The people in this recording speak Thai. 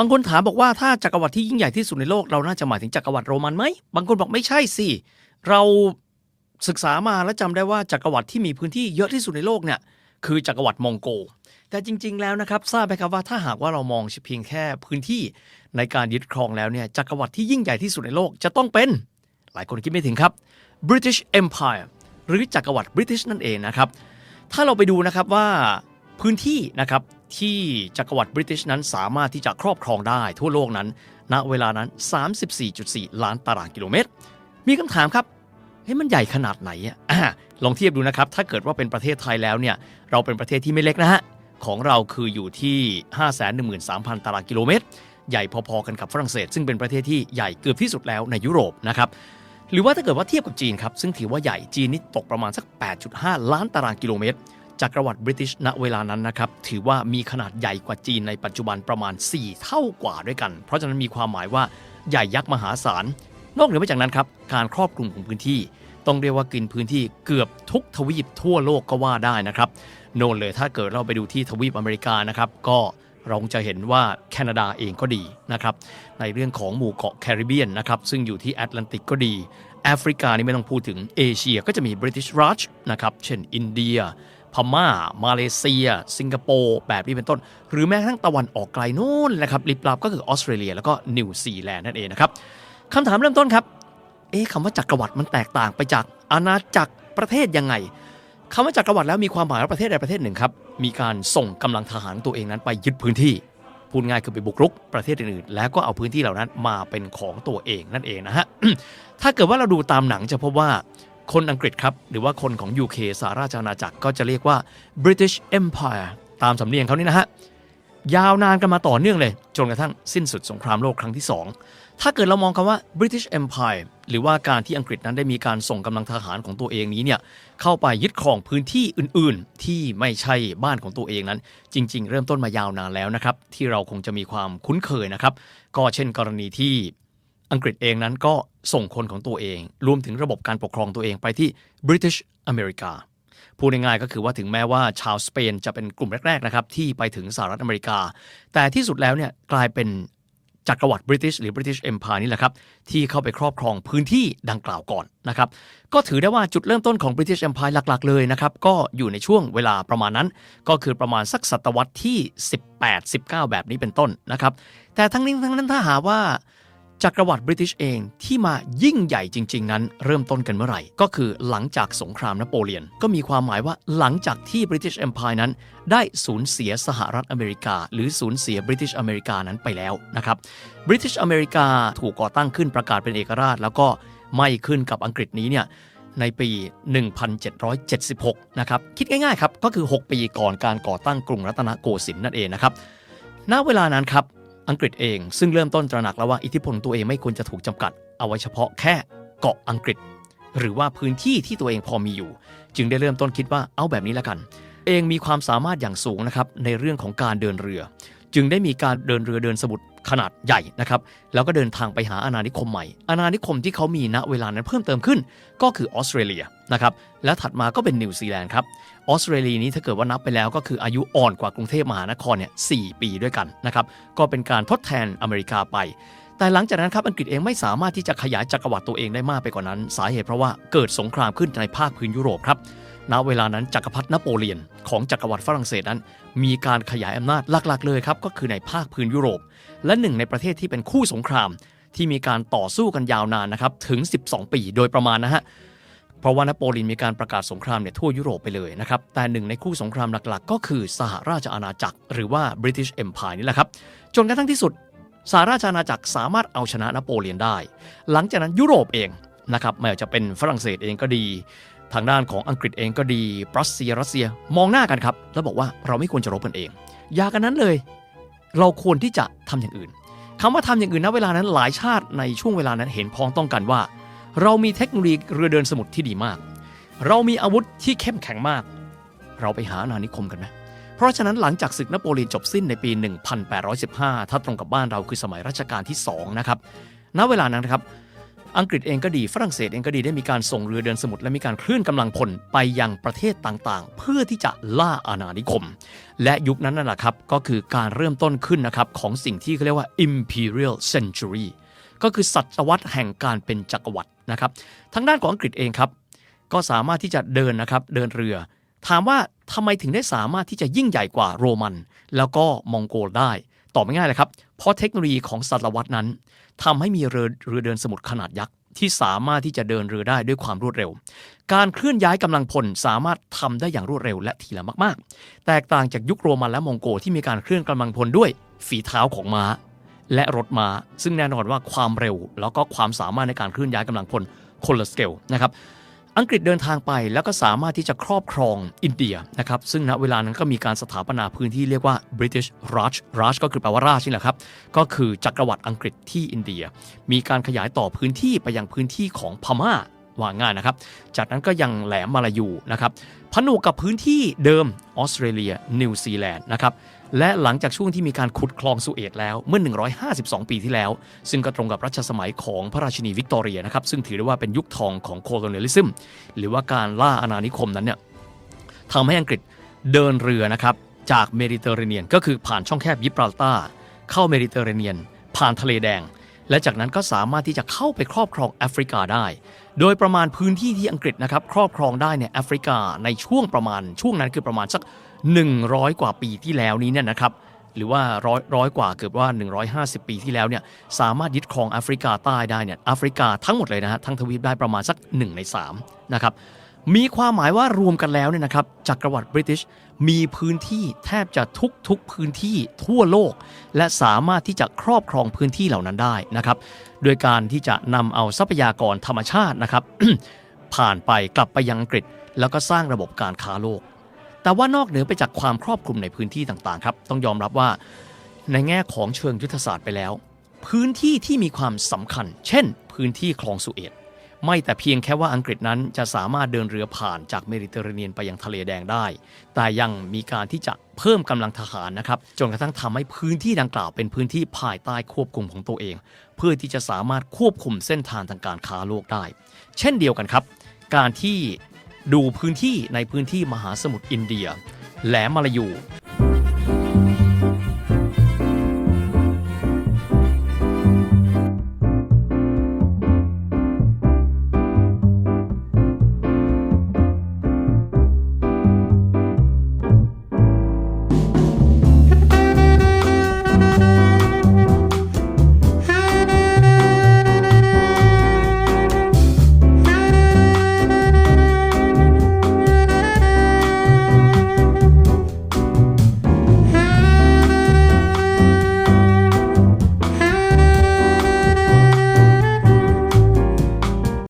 บางคนถามบอกว่าถ้าจักรวรรดิที่ยิ่งใหญ่ที่สุดในโลกเราน่าจะหมายถึงจักรวรรดิโรมันไหมบางคนบอกไม่ใช่สิเราศึกษามาและจำได้ว่าจักรวรรดิที่มีพื้นที่เยอะที่สุดในโลกเนี่ยคือจักรวรรดิมองโก แต่จริง ๆ แล้วนะครับทราบไหมครับว่าถ้าหากว่าเรามองเพียงแค่พื้นที่ในการยึดครองแล้วเนี่ยจักรวรรดิที่ยิ่งใหญ่ที่สุดในโลกจะต้องเป็น หลายคนคิดไม่ถึงครับ British Empire หรือจักรวรรดิ British นั่นเองนะครับถ้าเราไปดูนะครับว่าพื้นที่นะครับ ที่จักรวรรดิ British นั้นสามารถที่จะครอบครองได้ทั่วโลกนั้น ณเวลานั้น 34.4 ล้านตารางกิโลเมตร มีคำถามครับเฮ้ยมันใหญ่ขนาดไหนอะอะลองเทียบดูนะครับ ถ้าเกิดว่าเป็นประเทศไทยแล้วเนี่ย เราเป็นประเทศที่ไม่เล็กนะฮะ ของเราคืออยู่ที่ 513,000 ตารางกิโลเมตร ใหญ่พอๆกันกับฝรั่งเศส ซึ่งเป็นประเทศที่ใหญ่เกือบที่สุดแล้วในยุโรปนะครับหรือว่าถ้าเกิดว่าเทียบกับจีนครับซึ่งถือว่าใหญ่จีนนี่ตกประมาณสัก 8.5 ล้านตารางกิโลเมตร จักรวรรดิบริติชณเวลานั้นนะครับ ถือว่ามีขนาดใหญ่กว่าจีนในปัจจุบันประมาณ 4 เท่ากว่าด้วยกัน เพราะฉะนั้นมีความหมายว่าใหญ่ยักษ์มหาศาล นอกเหนือไปจากนั้นครับ การครอบคลุมของพื้นที่ ต้องเรียกว่ากินพื้นที่เกือบทุกทวีปทั่วโลกก็ว่าได้นะครับ โน่นเลยถ้าเกิดเราไปดูที่ทวีปอเมริกานะครับ ก็เราจะเห็นว่าแคนาดาเองก็ดีนะครับ ในเรื่องของหมู่เกาะแคริบเบียนนะครับ ซึ่งอยู่ที่แอตแลนติกก็ดี แอฟริกานี่ไม่ต้องพูดถึง เอเชียก็จะมีบริ t ิชรัชนะครับ เช่นอินเดีย พม่า มาเลเซีย สิงคโปร์แบบนี้เป็นต้น หรือแม้กระทั่งตะวันออกไกลโน่นนะครับลิบลับก็คือออสเตรเลียแล้วก็นิวซีแลนด์นั่นเองนะครับคำถามเริ่มต้นครับเอ๊ะคำว่าจักรวรรดิมันแตกต่างไปจากอาณาจักรประเทศยังไงคำว่าจักรวรรดิแล้วมีความหมายว่าประเทศใดประเทศหนึ่งครับมีการส่งกำลังทหารตัวเองนั้นไปยึดพื้นที่พูดง่ายคือไปบุกรุกประเทศอื่นๆ แล้วก็เอาพื้นที่เหล่านั้นมาเป็นของตัวเองนั่นเองนะฮะ ถ้าเกิดว่าเราดูตามหนังจะพบว่า คนอังกฤษครับ หรือว่าคนของ UK สหราชอาณาจักรก็จะเรียกว่า British Empire ตามสำเนียงเขานี่นะฮะ ยาวนานกันมาต่อเนื่องเลย จนกระทั่งสิ้นสุดสงครามโลกครั้งที่ 2 ถ้าเกิดเรามองคำว่า British Empire หรือว่าการที่อังกฤษนั้นได้มีการส่งกำลังทหารของตัวเองนี้เนี่ยเข้าไปยึดครองพื้นที่อื่นๆ ที่ไม่ใช่บ้านของตัวเองนั้น จริง ๆ เริ่มต้นมายาวนานแล้วนะครับที่เราคงจะมีความคุ้นเคยนะครับก็เช่นกรณีที่ อังกฤษเองนั้นก็ส่งคนของตัวเอง รวมถึงระบบการปกครองตัวเองไปที่ British America พูดง่ายๆก็คือว่าถึงแม้ว่าชาวสเปนจะเป็นกลุ่มแรกๆนะครับที่ไปถึงสหรัฐอเมริกา แต่ที่สุดแล้วเนี่ยกลายเป็นจักรวรรดิบริติชหรือ British Empire นี่แหละครับ ที่เข้าไปครอบครองพื้นที่ดังกล่าวก่อนนะครับ ก็ถือได้ว่าจุดเริ่มต้นของ British Empire หลักๆเลยนะครับ ก็อยู่ในช่วงเวลาประมาณนั้น ก็คือประมาณสักศตวรรษที่ 18 19 แบบนี้เป็นต้นนะครับ แต่ทั้งนี้ทั้งนั้นถ้าหาว่า จักรวรรดิบริติชเองที่มายิ่งใหญ่จริง ๆ นั้น เริ่มต้นกันเมื่อไหร่ ก็คือหลังจากสงครามนโปเลียน ก็มีความหมายว่าหลังจากที่ British Empire นั้น ได้สูญเสียสหรัฐอเมริกา หรือสูญเสีย British อเมริกานั้นไปแล้วนะครับ British อเมริกาถูกก่อตั้งขึ้นประกาศเป็นเอกราช แล้วก็ไม่ขึ้นกับอังกฤษนี้เนี่ยในปี 1776 นะครับ คิดง่ายๆครับ ก็คือ 6 ปีก่อนการก่อตั้งกรุงรัตนโกสินทร์นั่นเองนะครับ ณ เวลานั้นครับ อังกฤษเอง ซึ่งเริ่มต้นตระหนักแล้วว่าอิทธิพลตัวเองไม่ควรจะถูกจำกัด เอาไว้เฉพาะแค่เกาะอังกฤษ หรือว่าพื้นที่ที่ตัวเองพอมีอยู่ จึงได้เริ่มต้นคิดว่าเอาแบบนี้แล้วกัน เองมีความสามารถอย่างสูงนะครับในเรื่องของการเดินเรือ จึงได้มีการเดินเรือเดินสมุทรขนาดใหญ่นะครับแล้วก็เดินทางไปหาอาณานิคมใหม่ อาณานิคมที่เขามีณเวลานั้นเพิ่มเติมขึ้น ก็คือออสเตรเลียนะครับและถัดมาก็เป็นนิวซีแลนด์ครับออสเตรเลียนี้ถ้าเกิดว่านับไปแล้วก็คืออายุอ่อนกว่ากรุงเทพมหานครเนี่ยสปีด้วยกันนะครับก็เป็นการทดแทนอเมริกาไป แต่หลังจากนั้นครับอังกฤษเองไม่สามารถที่จะขยายจักรวรรดิตัวเองได้มากไปกว่านั้น สาเหตุเพราะว่าเกิดสงครามขึ้นในภาคพื้นยุโรปครับ ณเวลานั้นจักรพรรดินโปเลียน ของจักรวรรดิฝรั่งเศสนั้น มีการขยายอำนาจหลักๆ เลยครับ ก็คือในภาคพื้นยุโรป และหนึ่งในประเทศที่เป็นคู่สงคราม ที่มีการต่อสู้กันยาวนานนะครับถึง 12 ปีโดยประมาณนะฮะเพราะว่านโปเลียนมีการประกาศสงครามเนี่ยทั่วยุโรปไปเลยนะครับ แต่หนึ่งในคู่สงครามหลักๆ ก็คือสหราชอาณาจักร หรือว่า British Empire นี่แหละครับ จนกระทั่งที่สุดสหราชอาณาจักรสามารถเอาชนะนโปเลียนได้ หลังจากนั้นยุโรปเองนะครับไม่ว่าจะเป็นฝรั่งเศสเองก็ดี ทางด้านของอังกฤษเองก็ดีปรัสเซียรัสเซียมองหน้ากันครับ แล้วบอกว่าเราไม่ควรจะรบกันเอง อย่ากันนั้นเลย เราควรที่จะทำอย่างอื่นคำว่าทำอย่างอื่นณเวลานั้นหลายชาติในช่วงเวลานั้นเห็นพ้องต้องกันว่า เรามีเทคโนโลยีเรือเดินสมุทรที่ดีมาก เรามีอาวุธที่เข้มแข็งมาก เราไปหาอาณานิคมกันไหมเพราะฉะนั้นหลังจากศึกนโปเลียนจบสิ้นในปี 1815 ถ้าตรงกับบ้านเราคือสมัยรัชกาลที่2นะครับณเวลานั้นนะครับ อังกฤษเองก็ดีฝรั่งเศสเองก็ดีได้มีการส่งเรือเดินสมุทรและมีการเคลื่อนกำลังพลไปยังประเทศต่างๆ เพื่อที่จะล่าอาณานิคม และยุคนั้นนั่นแหละครับก็คือการเริ่มต้นขึ้นนะครับของสิ่งที่เขาเรียกว่า imperial century ก็คือศตวรรษแห่งการเป็นจักรวรรดินะครับทางด้านของอังกฤษเองครับ ก็สามารถที่จะเดินนะครับเดินเรือ ถามว่าทำไมถึงได้สามารถที่จะยิ่งใหญ่กว่าโรมัน แล้วก็มองโกลได้ตอบไม่ง่ายเลยครับ เพราะเทคโนโลยีของศตวรรษนั้นทำให้มีเรือเรือเดินสมุทรขนาดยักษ์ที่สามารถที่จะเดินเรือได้ด้วยความรวดเร็ว การเคลื่อนย้ายกำลังพลสามารถทำได้อย่างรวดเร็วและทีละมาก ๆ แตกต่างจากยุคโรมันและมองโกที่มีการเคลื่อนกำลังพลด้วยฝีเท้าของม้า และรถม้า ซึ่งแน่นอนว่าความเร็ว แล้วก็ความสามารถในการเคลื่อนย้ายกำลังพลคนละสเกลนะครับ อังกฤษเดินทางไปแล้วก็สามารถที่จะครอบครองอินเดียนะครับซึ่งณเวลานั้นก็มีการสถาปนาพื้นที่เรียกว่า British Raj Raj ก็คือแปลว่าราชนี่แหละครับ ก็คือจักรวรรดิอังกฤษที่อินเดีย มีการขยายต่อพื้นที่ไปยังพื้นที่ของพม่าว่าง่ายนะครับ จากนั้นก็ยังแหลมมาลายูนะครับ ผนวกกับพื้นที่เดิมออสเตรเลียนิวซีแลนด์นะครับ และหลังจากช่วงที่มีการขุดคลองสุเอตแล้วเมื่อ 152 ปีที่แล้ว ซึ่งก็ตรงกับรัชสมัยของพระราชินีวิกตอเรียนะครับ ซึ่งถือได้ว่าเป็นยุคทองของโคโลเนียลิซึมหรือว่าการล่าอาณานิคมนั้นเนี่ยทำให้อังกฤษเดินเรือนะครับจากเมดิเตอร์เรเนียน ก็คือผ่านช่องแคบยิบราลตาร์เข้าเมดิเตอร์เรเนียน ผ่านทะเลแดง และจากนั้นก็สามารถที่จะเข้าไปครอบครองแอฟริกาได้ โดยประมาณพื้นที่ที่อังกฤษนะครับครอบครองได้เนี่ยแอฟริกาในช่วงประมาณช่วงนั้นคือประมาณสัก 100 กว่าปีที่แล้วนี้เนี่ยนะครับหรือว่าร้อยร้อยกว่าเกือบว่า 150 ปีที่แล้วเนี่ยสามารถยึดครองแอฟริกาใต้ได้เนี่ยแอฟริกาทั้งหมดเลยนะฮะทั้งทวีปได้ประมาณสัก 1 ใน3นะครับมีความหมายว่ารวมกันแล้วเนี่ยนะครับจักรวรรดิบริติชมีพื้นที่แทบจะทุกๆพื้นที่ทั่วโลก และสามารถที่จะครอบครองพื้นที่เหล่านั้นได้นะครับโดยการที่จะนำเอาทรัพยากรธรรมชาตินะครับผ่านไปกลับไปยังอังกฤษ แล้วก็สร้างระบบการค้าโลก แต่ว่านอกเหนือไปจากความครอบคลุมในพื้นที่ต่างๆครับต้องยอมรับว่าในแง่ของเชิงยุทธศาสตร์ไปแล้ว พื้นที่ที่มีความสำคัญ เช่น พื้นที่คลองสุเอตไม่แต่เพียงแค่ว่าอังกฤษนั้นจะสามารถเดินเรือผ่านจากเมดิเตอร์เรเนียนไปยังทะเลแดงได้ แต่ยังมีการที่จะเพิ่มกำลังทหารนะครับ จนกระทั่งทำให้พื้นที่ดังกล่าวเป็นพื้นที่ภายใต้ควบคุมของตัวเอง เพื่อที่จะสามารถควบคุมเส้นทางทางการค้าโลกได้ เช่นเดียวกันครับ การที่ ดูพื้นที่ในพื้นที่มหาสมุทรอินเดีย แหลมมาลายู